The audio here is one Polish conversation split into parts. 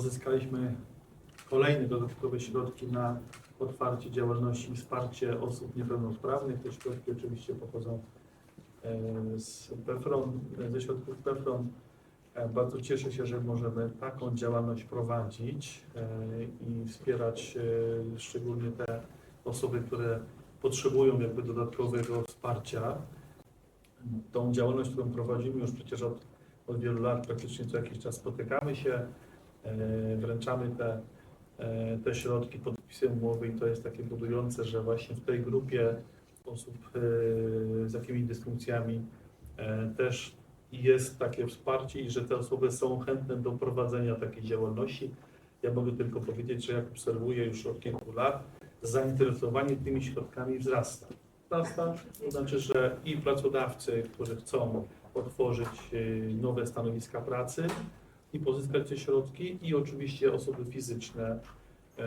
Pozyskaliśmy kolejne dodatkowe środki na otwarcie działalności i wsparcie osób niepełnosprawnych. Te środki oczywiście pochodzą e, z PFRON, e, ze środków PFRON. E, Bardzo cieszę się, że możemy taką działalność prowadzić e, i wspierać szczególnie te osoby, które potrzebują jakby dodatkowego wsparcia. Tą działalność, którą prowadzimy już przecież od, od wielu lat, praktycznie co jakiś czas spotykamy się, wręczamy te, e, te środki, podpisujemy umowy i to jest takie budujące, że właśnie w tej grupie osób e, z jakimiś dysfunkcjami e, też jest takie wsparcie i że te osoby są chętne do prowadzenia takiej działalności. Ja mogę tylko powiedzieć, że jak obserwuję już od kilku lat, zainteresowanie tymi środkami wzrasta. Wzrasta, to znaczy, że i pracodawcy, którzy chcą otworzyć nowe stanowiska pracy i pozyskać te środki i oczywiście osoby fizyczne, y,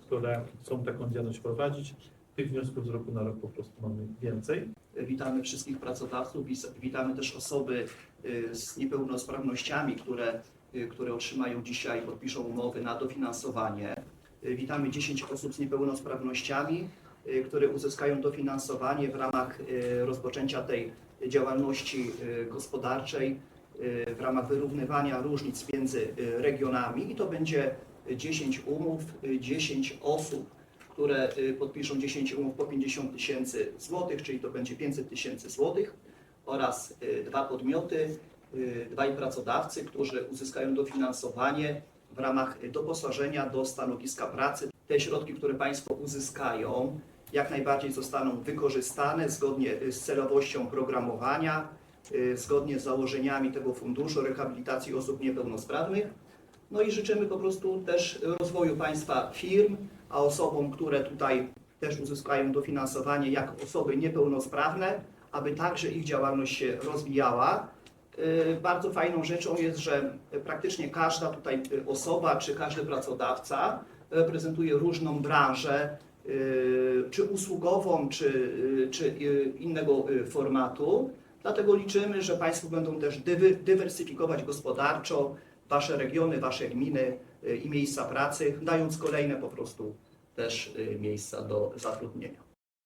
które chcą taką działalność prowadzić. Tych wniosków z roku na rok po prostu mamy więcej. Witamy wszystkich pracodawców, witamy też osoby y, z niepełnosprawnościami, które, y, które otrzymają dzisiaj, podpiszą umowy na dofinansowanie. Y, Witamy 10 osób z niepełnosprawnościami, które uzyskają dofinansowanie w ramach rozpoczęcia tej działalności gospodarczej, w ramach wyrównywania różnic między y, regionami i to będzie 10 umów, y, 10 osób, które y, podpiszą 10 umów po 50 tysięcy złotych, czyli to będzie 500 tysięcy złotych oraz y, dwa podmioty, y, dwaj pracodawcy, którzy uzyskają dofinansowanie w ramach y, doposażenia do stanowiska pracy. Te środki, które Państwo uzyskają, jak najbardziej zostaną wykorzystane zgodnie y, z celowością programowania, y, zgodnie z założeniami tego funduszu rehabilitacji osób niepełnosprawnych. No i życzymy po prostu też rozwoju Państwa firm, a osobom, które tutaj też uzyskają dofinansowanie jako osoby niepełnosprawne, aby także ich działalność się rozwijała. Yy, Bardzo fajną rzeczą jest, że praktycznie każda tutaj osoba czy każdy pracodawca reprezentuje różną branżę, yy, czy usługową, czy, czy innego formatu. Dlatego liczymy, że Państwo będą też dywy- dywersyfikować gospodarczo Wasze regiony, Wasze gminy y, i miejsca pracy, dając kolejne po prostu też y, miejsca do zatrudnienia.